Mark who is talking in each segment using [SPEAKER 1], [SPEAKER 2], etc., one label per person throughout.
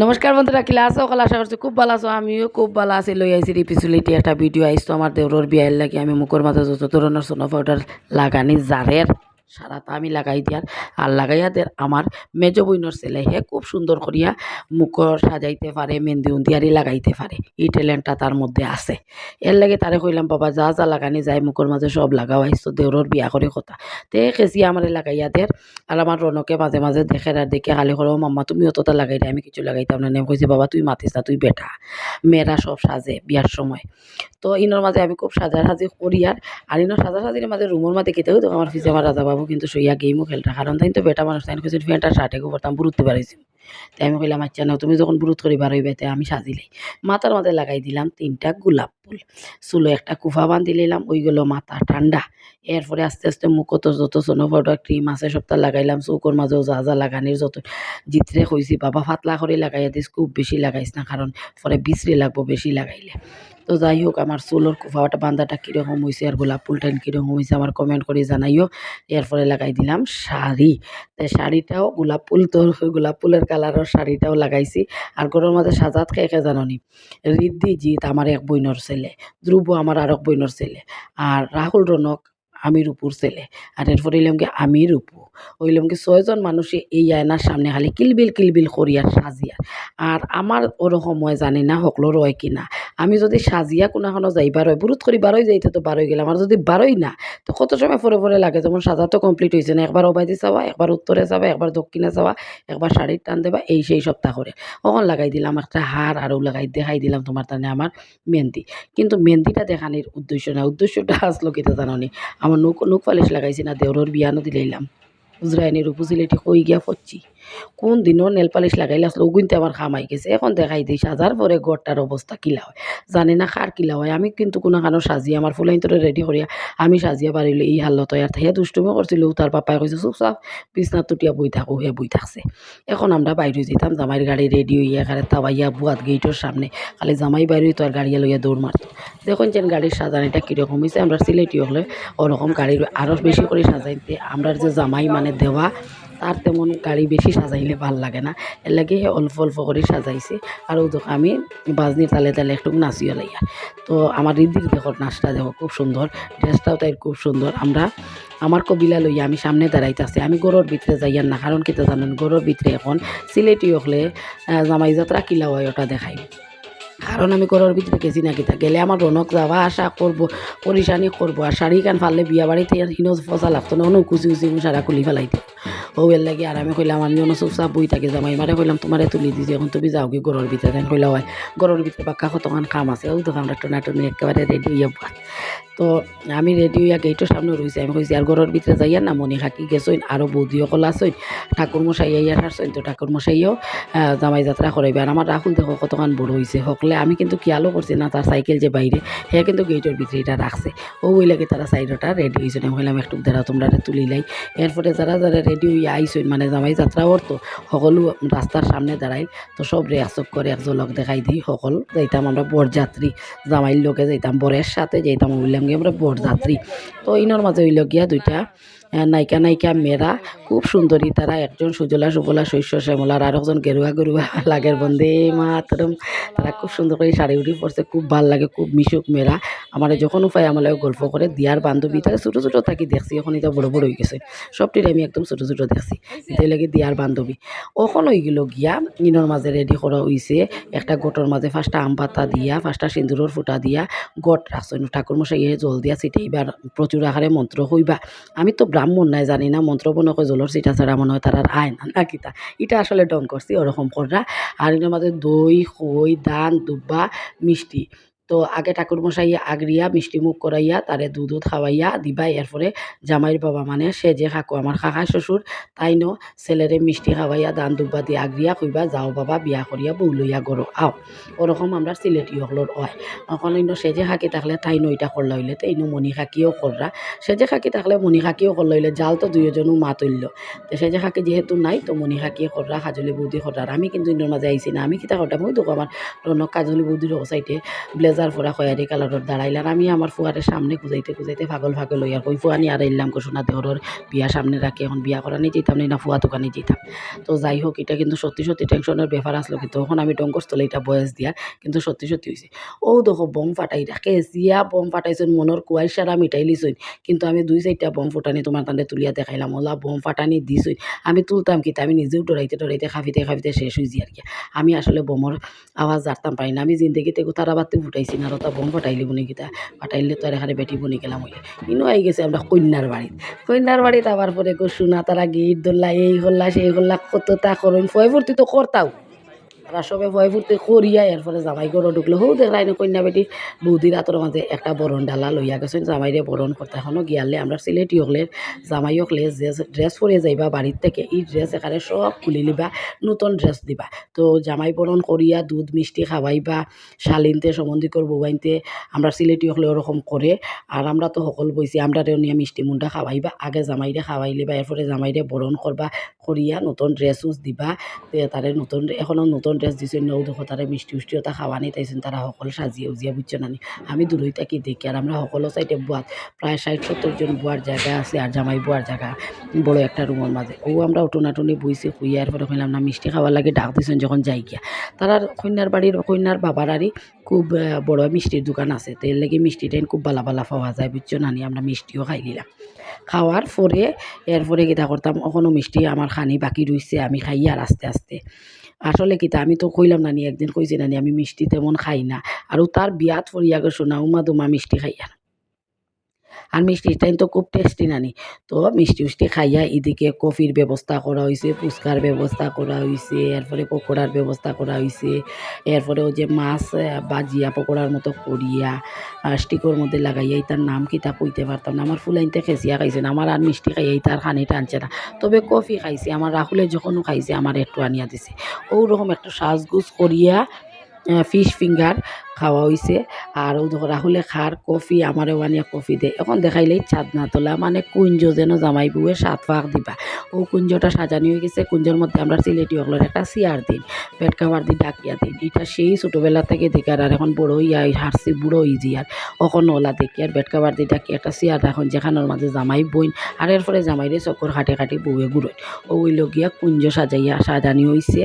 [SPEAKER 1] নমস্কার বন্ধুরা কিলা আসো কলা আশা করছি খুব ভালো আছো। আমিও খুব ভালো আছি। লই আইছি রিপিসুলিটি একটা ভিডিও। আইসতো আমার দেউরর বিয়ের লাগে। আমি মুখের মাথায় যত ধরনের সোনা পাউডার লাগানি জারের সারাটা আমি লাগাই দিয়ার। আর লাগাইয়া দের আমার মেজ বইনর ছেলে, হে খুব সুন্দর করিয়া মুখ সাজাইতে পারে, মেহেন্দি উন্দিয়ারি লাগাইতে পারে। এই ট্যালেন্টটা তার মধ্যে আছে। এর লাগে তারে কইলাম, বাবা, যা যা লাগানি যায়, মুখের মাঝে সব লাগাও আইসতো দেউরর বিয়া করে কথা। তে খেসি আমার লাগাইয়া দের আর আমার রনকে মাঝে মাঝে দেখে আর দেখে খালি করো মাম্মা, তুমি অতটা লাগাই আমি কিছু লাগাইতাম না। নেম কইছে, বাবা, তুই মাতিস না, তুই বেটা। মেয়েরা সব সাজে বিয়ার সময়। তো ইনোর মাঝে আমি খুব সাজা সাজি করি আর আর ইনোর সাজা সাজির মাঝে রুমের মাঝে কেটে হইতো, আমার ফিসে আমার রাজা কিন্তু শুইয়া গেমও খেলটা। কারণ তাই তো বেটা মানুষ, তাই কইছে ফ্যানটা শার্টে করতাম বুরুতে পারিছি তাই আমি কইলাম আচ্ছা না তুমি যখন বুরুত করি বার হইবে তাই আমি সাজিলাই মাথার মাথায় লাগাই দিলাম তিনটা গোলাপ। ফুল। চুলো একটা কুফা বান্ধি নিলাম ওইগুলো মাথা ঠান্ডা। এরপরে আস্তে আস্তে মুখত যত সোনো পাউডার ক্রিম আছে সবটা লাগাইলাম চৌকোর মাঝেও যা যা লাগানির যত জিতরে কইছি বাবা পাতলা করে লাগাইয়া দিস খুব বেশি লাগাইস না কারণ পরে বিশ্রী লাগবো বেশি লাগাইলে। তো যাই হোক আমার চুলোর কুফাটা বান্ধাটা কীরকম হয়েছে আর গোলাপ ফুলটা কীরকম হয়েছে আমার কমেন্ট করে জানাইও। এরপরে লাগাই দিলাম শাড়ি। তো শাড়িটাও গোলাপ ফুল তো, গোলাপ ফুলের কালারের শাড়িটাও লাগাইছি আর গরুর মাঝে সাজাত খেয়ে জাননি। রিদ্ধি জিৎ আমার এক বইনর ছেলে। ধ্রুব আমার আর এক বইনর ছেলে। আর রাহুল রনক আমির উপর ছেলে। আর এরপরে এলাম কি আমির উপু ওইলাম কি ছয়জন মানুষে এই আয়নার সামনে খালি কিলবিল কিলবিল করিয়া সাজিয়া। আর আমার ওরকম হয় জানি না সকলোর হয় কি না। আমি যদি সাজিয়া কোনাখানো যাইবার হয় বুরুত করি বারোই যাইতে তো বারোই গেলাম। আর যদি বারোই না, তো কত সময় পরে পরে লাগে? যেমন সাজা তো কমপ্লিট হয়েছে না একবার ওবাইতে যাওয়া একবার উত্তরে যাওয়া একবার দক্ষিণে যাওয়া একবার শাড়ির টান দেবা, এই সেই সপ্তাহ করে কখন লাগাই দিলাম একটা হার আরও লাগাই দেখাই দিলাম তোমার তানে আমার মেহেন্দি। কিন্তু মেহেন্দিটা দেখানির উদ্দেশ্য না উদ্দেশ্যটা আসলো কিতা জাননি? আমার নৌকো নুক পালিশ লাগাইছি না দেওরর বিয়ানো দিলাইলাম। উজরাইনের উপজেলাটি কই গিয়া ফচ্ছি কোন দিনও নেল পালিশ লাগাইলে আসলে ওগুনতে আমার খামাই গেছে, এখন দেখাই দিই সাজার পরে গড়টার অবস্থা কিলা হয়। জানি না খার কিলা হয়, আমি কিন্তু কোনো খানো সাজিয়ে আমার ফুলাইন তোরে রেডি করিয়া আমি সাজিয়া পারিলে এই হালত আর হে দুষ্টুমি করছিল তার পাপাই কইছে চুপ চাপ, বিছনাত তুটিয়া বই থাকো, হে বই থাকছে। এখন আমরা বাইরে যেতাম জামাইয়ের গাড়ি রেডি হইয়া খারে তাবাইয়া বুয়াত গেইটোর সামনে, খালি জামাই বাইরে তো আর গাড়িয়া লইয়া দৌড় মারতো দেখুন যেন গাড়ির সাজানিটা কীরকম হয়েছে আমরা সিলেটি হলে ওরকম গাড়ির আরও বেশি করে সাজাইতে আমরা যে জামাই মানে দেওয়া তার তেমন গাড়ি বেশি সাজাইলে ভালো লাগে না। এর লাগে অল্প অল্প করে সাজাইছে। আর ওই আমি বাজনির তালে তালে একটু নাচিও লাইয়া তো আমার রিদির দেখো নাচটা দেখো খুব সুন্দর ড্রেসটাও তাই খুব সুন্দর আমরা আমার কবিলা লইয়া আমি সামনে দাঁড়াইতেছি আমি গরুর ভিতরে যাইয়ার না কারণ কিতা জানেন গরুর ভিতরে এখন সিলেটি হলে জামাই যাত্রা কিলা হয় ওটা দেখাই। কারণ আমি ঘরের ভিতরে গেছি না কিতা গেলে আমার রনক যাওয়া আসা করব পরিশানি করব আর শাড়ি কান ফাললে বিয়া বাড়িতে হিনো ফসা লাগতো না অন্য কুচি কুচি সারা খুলি ফেলাইতো এর লাগে, আর আমি কইলাম আমি অন্য চুপচাপ বই থাকি জামাই, মারে কইলাম, তোমারে তুলি দিছি, এখন তুমি যাও কি গরুর ভিতরে? দেন কইলা হয় ঘরের ভিতরে পাক্কা কতক্ষণ কাম আছে? ও তো আমরা টুনি একেবারে রেডি হইয়া তো আমি রেডি হইয়া গেটের সামনে রয়েছি আমি কইছি আর ঘরের ভিতরে যাইয়া না মনে থাকি গেছইন আরও বৌদিও কলা আসইন ঠাকুর মশাই আইয়া হারছইন তো ঠাকুর মশাইও জামাই যাত্রা করাইবে আর আমার রাহুল দেখো কতক্ষণ বড় হয়েছে হকলে আমি কিন্তু খেয়ালও করছি না তার সাইকেল যে বাইরে হ্যাঁ কিন্তু গেটের ভিতরে এটা রাখছে ও ওই লাগে তারা সাইডটা রেডি হয়েছে আমি বললাম একটু দাঁড়া তোমরা তুলিলাই এরপরে যারা যারা রেডি হইয়া আইসইন মানে জামাই যাত্রা করতো সকলো রাস্তার সামনে দাঁড়াই তো সব রেয়াসক করে এক ঝলক দেখাই দিই সকল যাইতাম। আমরা বরযাত্রী জামাইর লোকে যাইতাম বরের সাথে যাইতাম বললাম গিয়ে আমরা বরযাত্রী তো ইনোর মাঝে হইল গিয়া দুইটা নায়িকা নায়িকা, মেয়েরা। খুব সুন্দরী তারা, একজন সুজলা, সুফলা শস্য শ্যামলার আর একজন গেরুয়া গেরুয়া, লাগের বন্ধে মাতরম। তারা খুব সুন্দর করে শাড়ি উড়ি পড়ছে খুব ভালো লাগে, খুব মিশুক মেয়েরা। আমার যখন উপায় আমার গল্প করে, দিয়ার বান্ধবী তারা ছোটো ছোটো থাকি দেখছি, এখন এটা বড় বড় হয়ে গেছে। সবটির আমি একদম ছোটো ছোটো দেখছি। এটাই লাগে দিয়ার বান্ধবী। ওখন হইগুলো গিয়া ইনোর মাঝে রেডি করা হইছে একটা গোটর মাঝে ফার্স্টটা আম পাতা দিয়া ফার্স্টটা সিন্দুরের ফুটা দিয়া, গট রাখছেন ঠাকুর মশাই ইয়ে জল দিয়া ছিটাইবার প্রচুর আকারে মন্ত্র হইবা আমি তো ব্রাহ্মণ নাই, জানি না মন্ত্র বনকে জলের চিটা ছাড়া মনে হয় তারা আয় না না কিতা। এটা আসলে ডং করছি ওরকম কররা আর এর মাঝে দই খই দান, দুব্বা, মিষ্টি। তো আগে ঠাকুর মশাই আগরিয়া মিষ্টি মুখ করাইয়া, তারে দুধ খাওয়াইয়া দিবা। এরপরে জামাইয়ের বাবা মানে সে যে কাকু আমার কাকা শ্বশুর, তাই ন ছেলেরে মিষ্টি খাওয়াইয়া, দান দুব্বা দিয়ে আগরিয়া কইবা যাও বাবা, বিয়া করিয়া বউ লইয়া গরো, আও। ওরকম আমরা সিলেটি হকলোর হয়। এখন ইনো সেজে খাকি থাকলে তাই নইটা করলা হইলে তো ইনো মণি খাকিও কররা সেজে খাকি থাকলে মণি খাকিও করলা হইলে, জাল তো দুইজনও মা তুলল তো সেজে খাকি যেহেতু নাই, তো মণি খাকিয়ে কররা কাজলি বৌদি কররা আমি কিন্তু ইনোর মাঝে আইছি না। আমি কিতা করতাম ওই দেখো আমার রনক কাজলি বৌদির সাইডে ব্লেজার পেঁয়াজার ফোড়া খয়ারি কালারত দাঁড়াইলাম আমি আমার ফুয়ারের সামনে খুঁজাইতে খুঁজাইতে পাগল পাগল হইয়ার কই ফুয়া নিয়ে আর এলাম কোশোনা দেহরের বিয়া সামনে রাখি, এখন বিয়া করা নিয়ে যেতাম না ফুয়া দোকানে যেতাম। তো যাই হোক, এটা কিন্তু সত্যি সত্যি টেনশনের ব্যাপার আসলো, কিন্তু তখন আমি ডঙ্গস্থলে এটা বয়স দিয়া কিন্তু সত্যি সত্যি হয়েছে ও দেখো, বম ফাটাই রাখে, জিয়া বম ফাটাইছেন মনের কুয়াই সারা মিটাই লিছইন কিন্তু আমি দুই চারটা বম ফুটানি তোমার তান্ডে তুলিয়া দেখাইলাম ওলা বম ফাটানি দিছইন আমি তুলতাম কিন্তু আমি নিজেও ডরাইতে ডরাইতে খাফিতে খাফিতে শেষ হয়েছি আর কি আমি আসলে বোমর আওয়াজ জারতাম পাই না, আমি জিন্দগিতে তারা বাতি ফুটাইছি না আর তা বোম ফাটাইলি বুনি কিতা। ফাটাইলে তো আর এখানে বেটি বুনি গেলাম ইনো আই গেছে আমরা কন্যার বাড়িত কন্যার বাড়িত আবার পরে না তারা গীত দোল্লা, এই হল্লা, সেই হল্লা কত তা করুন ফয় ভর্তি তো করতাও তারা সবে ভয় ফুর্তি করিয়া এরপরে জামাই গরো ঢুকলো। হৌ দেখলাই না কন্যা বেটি বৌদির আতর মাঝে একটা বরণ ডালা লইয়া গেছেন। জামাইরে বরণ করতে এখনও গিয়ালে আমরা সিলেটি হকলে জামাই হকলে যে ড্রেস পরে যাইবা বাড়ির থেকে, এই ড্রেস এখানে সব খুলি লিবা, নতুন ড্রেস দিবা। তো জামাই বরণ করিয়া দুধ, মিষ্টি খাওয়াইবা, শালিনতে সম্বন্ধিকর বউয়াইনতে আমরা সিলেটি হকলে ওরকম করে, আর আমরা তো সকল বইছি আমরা নিয়ে মিষ্টি মুন্ডা খাওয়াইবা, আগে জামাইরে খাওয়াই লিবা, এরপরে জামাইরে বরণ করবা, করিয়া নতুন ড্রেস দিবা তারে নতুন এখনও নতুন ড্রেস দিছেন নৌ দেখো তারে মিষ্টি উষ্টি ওটা খাওয়ানি তাইছেন তারা সকল সাজিয়ে উজিয়া বুঝছ নানি আমি দূরই থাকি দেখি আর আমরা সকলো সাইডে বুয়াত প্রায় ষাট সত্তর জন বুয়ার জায়গা আছে আর জামাই বুয়ার জায়গা বড় একটা রুমের মাঝে ও আমরা উঠোনাটুনি বইছি খুইয়া পরে কইলাম না মিষ্টি খাওয়ার লাগে, ডাক দিছেন যখন যাই গিয়া। তারা কন্যার বাড়ির কন্যার বাবার আরই খুব বড় মিষ্টির দোকান আছে। তো এর লাগে মিষ্টি টাইন খুব বালা বালা পাওয়া যায় বুঝছ নানি আমরা মিষ্টিও খাই নিলাম। খাওয়ার পরে এরপরে কিতা করতাম এখনও মিষ্টি আমার খানি বাকি রইছে আমি খাই আর আস্তে আস্তে। আসলে কিতা আমি তো কইলাম নানি একদিন কইছি নানি আমি মিষ্টি তেমন খাই না। আর তার বিয়াত ফরিয়া গেছো না উমা দুমা মিষ্টি খাইয়া আর মিষ্টি টাইম তো খুব টেস্টি নানি। তো মিষ্টি উষ্টি খাইয়া এদিকে কফির ব্যবস্থা করা হয়েছে ফুচকার ব্যবস্থা করা হয়েছে এরপরে পকোড়ার ব্যবস্থা করা হয়েছে এরপরে ওই যে মাছ বাজিয়া পকোড়ার মতো করিয়া স্টিকর মধ্যে লাগাইয়া তার নাম কি তা কইতে পারতাম না। আমার ফুলাইনতে খেসিয়া খাইছে না, আমার আর মিষ্টি খাইয়াই তার খানিটা আনছে না। তবে কফি খাইছে, আমার রাহুলে যখনও খাইছে, আমার একটু আনিয়া দিছে। ওরকম একটু সাজগুজ করিয়া ফিশ ফিঙ্গার খাওয়া হয়েছে আর ও রাহুলে খার কফি, আমারও আনিয়া কফি দেয় এখন দেখাইলেই চাঁদ না তোলা। মানে কুঞ্জ যেন জামাই বউয়ে সাত ফাঁক দিবা। ও কুঞ্জটা সাজানি হয়ে গেছে। কুঞ্জের মধ্যে আমরা সিলেটি অগলের একটা চেয়ার দিন, পেট কাভার দিন, ডাকিয়া দিন। এটা সেই ছোটোবেলা থেকে দেখার আর এখন বড় হইয়া হারছি বুড়ো হইজি আর। অখন ওলা দেখি আর বেড কাভার দিয়ে ডাকি একটা চেয়ার এখন যেখানের মাঝে জামাই বইন। আর এরপরে জামাইরে চক্কর খাটে খাটি বউয়ে গুড়োয়। ও ওইল গিয়া কুঞ্জ সাজাইয়া সাজানি হইছে।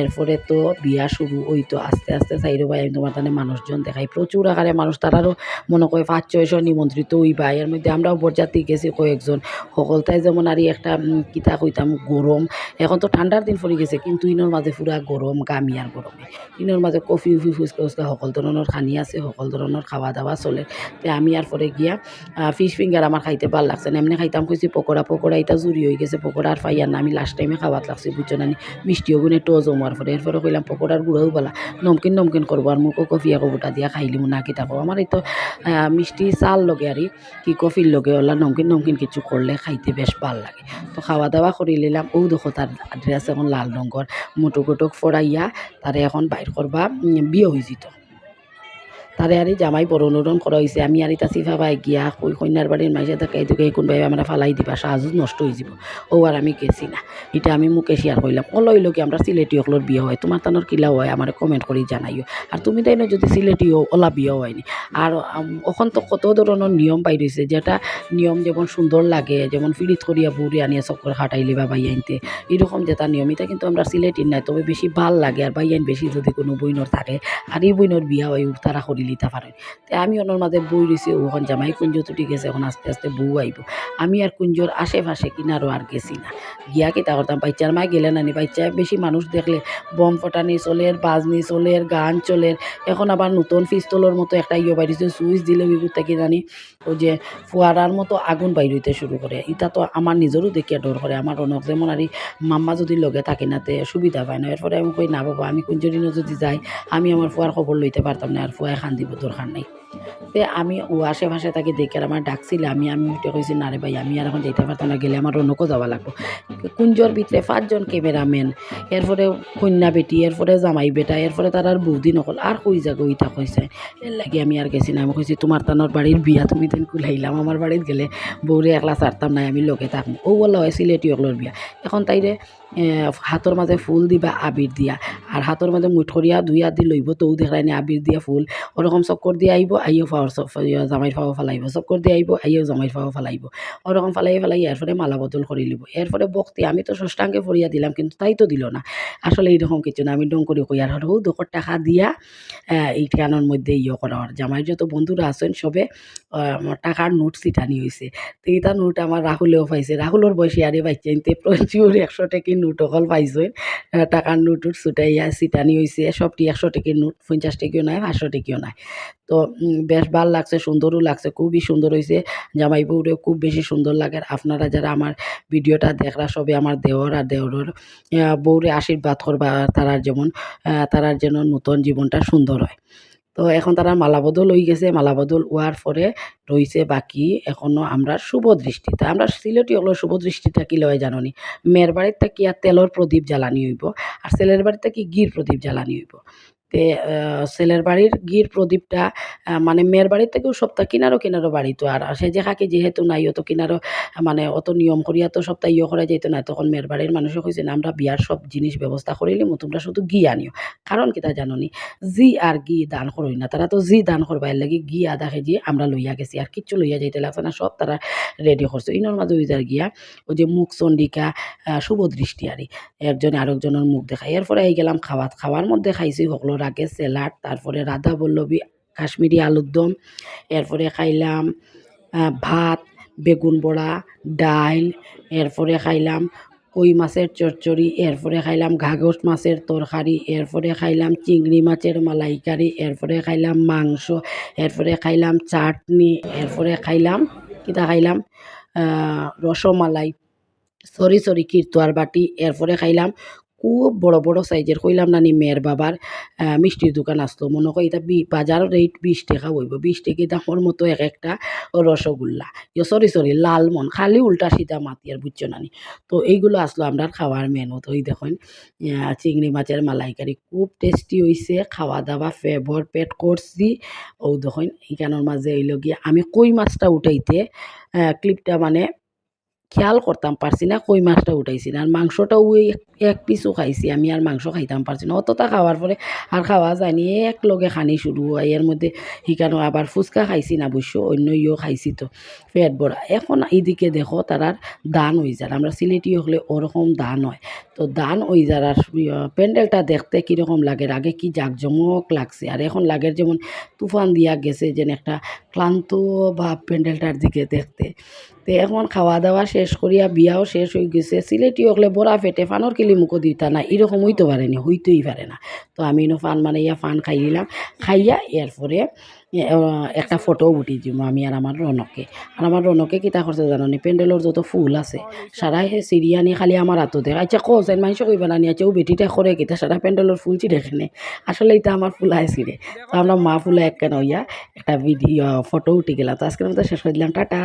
[SPEAKER 1] এরপরে তো বিয়া শুরু হইতো। আস্তে আস্তে চাইরো ভাই, আমি তোমার তাহলে মানুষজন দেখাই প্রচুর আকারে মানুষ তারারও মনে করে পাঁচ ছয়শো নিমন্ত্রিত হইবা। এর মধ্যে আমরাও বরযাত্রী গেছি কয়েকজন। সকলটাই যেমন আর একটা কিতা কইতাম, গরম। এখন তো ঠান্ডার দিন পড়ে গেছে, কিন্তু ইনোর মাঝে পুরা গরম গামিয়ার গরমে। ইনোর মাঝে কফি উফি ফুচকা ফুচকা, সকল ধরনের খানি আছে, সকল ধরনের খাওয়া দাওয়া চলে। তে আমি আর পরে গিয়া ফিশ ফিঙ্গার আমার খাইতে ভালো লাগছে না। এমনি খাইতাম কইছি, পকোড়া পকোড়া, এটা জুড়ি হয়ে গেছে, পকোড়া আর ফাইয়ার না। আমি লাস্ট টাইমে খাওয়াত লাগছে, বুঝছ না মিষ্টিও গুনে টো জমার পরে। এরপরে কইলাম পকোড়ার গুঁড়োও বলা। নমকিন নমকিন করব। আর মুখও কফি একো গোটা দিয়া খাইলি না কি থাকো আমার এই তো মিষ্টি চাল লগে আর কি কফির লগে ওলা নমকিন নমকিন কিছু করলে খাইতে বেশ ভালো লাগে। তো খাওয়া দাওয়া করে নিলাম ও দেখো তার ড্রেস এখন লাল রঙর মুটুক ফোড়াইয়া তারে এখন বাইর করবা বিয়ে হয়ে যেত তারে আর জামাই বরণ উরণ করা হয়েছে আমি আর এটা চিফা পাই গিয়া কই কন্যার বাড়ির মাইসে থাকে এইটুকু কোন ভাই আমরা ফালাই দিবা, সাহায্য নষ্ট হয়ে যাব। ও আর আমি গেছি না। এটা আমি মুখে শেয়ার করলাম। অলইল কি, আমরা সিলেটি অকলোর বিয়ে হয়, তোমার তানোর কিলা হয়, আমার কমেন্ট করে জানাইও। আর তুমি তাই না যদি সিলেটি ওলা বিয়ে হয়নি। আর ওখান তো কত ধরনের নিয়ম পাই রয়েছে যেটা নিয়ম যেমন সুন্দর লাগে, যেমন ফিরিত করিয়া বুড়ি আনিয়া চক্কর খাটাইলে বা বাই আনতে, এরকম যেটা নিয়ম, এটা কিন্তু আমরা সিলেটির নাই, তবে বেশি ভালো লাগে, আর বাই আইন বেশি যদি কোনো বইনর থাকে, আর এই বইনর বিয়া হয়, তারা করি লিতে পারে তে আমি ওনার মাঝে বই রয়েছি ওখান জামাই কুঞ্জ তুটি গেছে, এখন আস্তে আস্তে বউ আইব। আমি আর কুঞ্জর আশেপাশে কিনারও আর গেছি না। গিয়া কিতা করতাম, বাচ্চার মায় গেলে নানি, বাচ্চা বেশি মানুষ দেখলে বম ফটানি চলের বাজনি চলের গান চলের এখন আবার নতুন পিস্তলের মতো একটা ইয়ে বাইরেছে সুইচ দিলে বিগুর থেকে জানি ওই যে ফোয়ারার মতো আগুন বাইর হইতে শুরু করে। এটা তো আমার নিজেরও দেখিয়া ডর করে, আমার অনেক যেমন আর মাম্মা যদি লগে থাকে না, তে সুবিধা পায় না। এরপরে আমি কই, না বাবা, আমি কুঞ্জরিনও যদি যাই, আমি আমার ফুয়ার খবর লইতে পারতাম না, আর ফুয়ায় খান দিব দরকার নাই তে আমি ও আশেপাশে তাকে দেখে আর আমার ডাকছিল আমি আমি উঠে কইছি না রে ভাই আমি আর এখন যেতে পারতাম না গেলে আমার অন্যকেও যাওয়া লাগবো। কুঞ্জর ভিতরে? পাঁচজন ক্যামেরাম্যান। এরপরে কন্যা বেটি এরপরে জামাই বেটা এরপরে তার আর বৌদি নকল আর কই যাগো ইটা কইছে এর লাগে আমি আর গেছি না আমি কইছি তোমার তানোর বাড়ির বিয়া তুমি দিন কুলাইলাম আমার বাড়িত গেলে বউরে একলা ছাড়তাম নাই আমি লগে থাকব ও বলল হয় সিলেটি অকলোর বিয়া। এখন তাইরে এ, হাতর মাঝে ফুল দিবা আবির দিয়া। আর হাতর মাঝে মুঠরিয়া দুই হাত দি লইব তৌ দেখাই নি আবির দিয়া ফুল। ওরকম চক্কর দিয়ে আইব আইও ফাওয়ার জামাইর ফাওয়া ফালাইব চক্কর দিয়ে আইব আইও জামাইর ফাওয়া ফালাইব। ওরকম ফালাই ফালাই এরপরে মালা বদল করে লিব। এরপরে বক্তি আমি তো ষষ্ঠাঙ্গে ফরিয়া দিলাম কিন্তু তাই তো দিল না। আসলে এইরকম কিছু না আমি ডং করে কই আর হৌ দোকর টাকা দিয়া এই ঠিকানোর মধ্যে ইয়ে করা আর জামাইর যত বন্ধুরা আছেন সবে টাকার নোট ছিটানি হয়েছে তো এটা নোট আমার রাহুলেও পাইছে। রাহুলের বয়সী আরে পাইছে। তে প্রচুর একশো টাকি নোট অকল পাইছে আহ, টাকার নোট উট ছুটাইয়া ছিটানি হয়েছে সবটি একশো টাকির নোট পঞ্চাশ টাকিও নাই পাঁচশো টাকিও নাই। তো বেশ ভালো লাগছে, সুন্দরও লাগছে, খুবই সুন্দর হয়েছে জামাই বউরেও খুব বেশি সুন্দর লাগে। আপনারা যারা আমার ভিডিওটা দেখরা সবে আমার দেওর আর দেওরের বউরে আশীর্বাদ করবা তারার যেমন তারার যেন নতুন জীবনটা সুন্দর হয়। তো এখন তারা মালাবদল হয়ে গেছে, মালাবদল হওয়ার পরে রয়েছে বাকি এখনও আমরা শুভ দৃষ্টিতে আমরা সিলেটি হলো শুভ দৃষ্টিটা কি লয় জাননি মেয়ের বাড়িতে কি আর তেলর প্রদীপ জ্বালানি হইব? আর ছেলের বাড়িতে কি গির প্রদীপ জ্বালানি হইব? তে ছেলের বাড়ির গির প্রদীপটা মানে মেয়ের বাড়ির থেকেও সপ্তাহ কিনারও কিনারও বাড়ি তো। আর সে যে খাকি যেহেতু নাই, অত কিনারও মানে অত নিয়ম করিয়া তো সপ্তাহ ইয়ে করা যেত না। তখন মেয়ের বাড়ির মানুষও কইছে, না, আমরা বিয়ার সব জিনিস ব্যবস্থা করিলিম তোমরা শুধু ঘি আনিও। কারণ কি কিতা জাননি জি আর ঘি দান করই না, তারা তো জি দান করবার লাগি ঘি আধা কেজি আমরা লইয়া গেছি, আর কিচ্ছু লইয়া যাইতে লাগছে না, সব তারা রেডি করছে। ইনর মাঝে ওই যার গিয়া, ওই যে মুখ চন্ডিকা শুভ দৃষ্টি আরি, একজনে আরেকজনের মুখ দেখাই এরপরে এই গেলাম খাওয়াত, খাওয়ার মধ্যে খাইছি সকলোর আগে স্যালাড তারপরে রাধা বল্লভী কাশ্মীরি আলুর দম, এরপরে খাইলাম ভাত, বেগুন বড়া, ডাইল, এরপরে খাইলাম কই মাছের চচ্চড়ি, এরপরে খাইলাম ঘাগস মাছের তরকারি, এরপরে খাইলাম চিংড়ি মাছের মালাইকারি, এরপরে খাইলাম মাংস, এরপরে খাইলাম চাটনি, এরপরে খাইলাম, কিতা খাইলাম? রসমালাই। সরি সরি, কিরতুয়ার বাটি। এরপরে খাইলাম খুব বড় বড় সাইজের কইলাম নানি মেয়ের বাবার মিষ্টির দোকান আসতো মনে করি এটা বাজার রেট বিশ টাকা হইব। বিশ টাকা দামর মতো এক একটা রসগোল্লা। ইয়ে সরি সরি লালমন খালি উল্টা সিধা আর বুঝছ নানি তো এইগুলো আসলো আমরা খাওয়ার মেনু তো ওই দেখুন চিংড়ি মাছের মালাইকারি। খুব টেস্টি হয়েছে খাওয়া দাওয়া ফেভর পেট করছি। ও দেখুন, এইখানোর মাঝে হইল গিয়ে, আমি কই মাছটা উঠাইতে ক্লিপটা মানে খেয়াল করতাম, পারছি না কই মাছটা উঠাইছি। না আর মাংসটাও ওই এক- পিসও খাইছি আমি, আর মাংস খাইতাম পারছি না। অতটা খাওয়ার পরে আর খাওয়া যায়নি এক লগে খানি শুরু হয়। এর মধ্যে শিকানো আবার ফুচকা খাইছি না অবশ্য অন্য ইয়েও খাইছি তো, পেট ভরা। এখন এইদিকে দেখো তারার দান হয়ে যায় আমরা সিলেটি হলে ওরকম দান হয়। তো দান হয়ে যায় আর প্যান্ডেলটা দেখতে কীরকম লাগে আগে কি জাঁকজমক লাগছে। আর এখন লাগের যেমন তুফান দিয়া গেছে, যেন একটা ক্লান্ত ভাব প্যান্ডেলটার দিকে দেখতে। তো এখন খাওয়া দাওয়া শেষ করিয়া বিয়াও শেষ হয়ে গেছে, সিলেটি হকলে বড়া ফেটে ফানোর কিলি মুখো দিতা না, এরকম হইতে পারেনি, হইতেই পারে না। তো আমি ইনো ফান মানে ইয়া ফান খাই নিলাম, খাইয়া এরপরে একটা ফটো উঠি দিব আমি আর আমার রনকে আর আমার রনকে কিতা করছে জানি প্যান্ডেলের যত ফুল আছে সারা হে সিরিয়ানি খালি আমার হাতো দেখ আচ্ছা কোসেন মাইশ কইবা না আচ্ছা ও বেটিটা করে কিতা সারা প্যান্ডেলের ফুল চিরে খেনে আসলে এটা আমার ফুল আইসিরে তো আমরা মা ফুলা এক কেন ইয়া, একটা ভিডিও ফটো উঠে গেলাম তো আজকের মতো শেষ করে দিলাম, টাটা।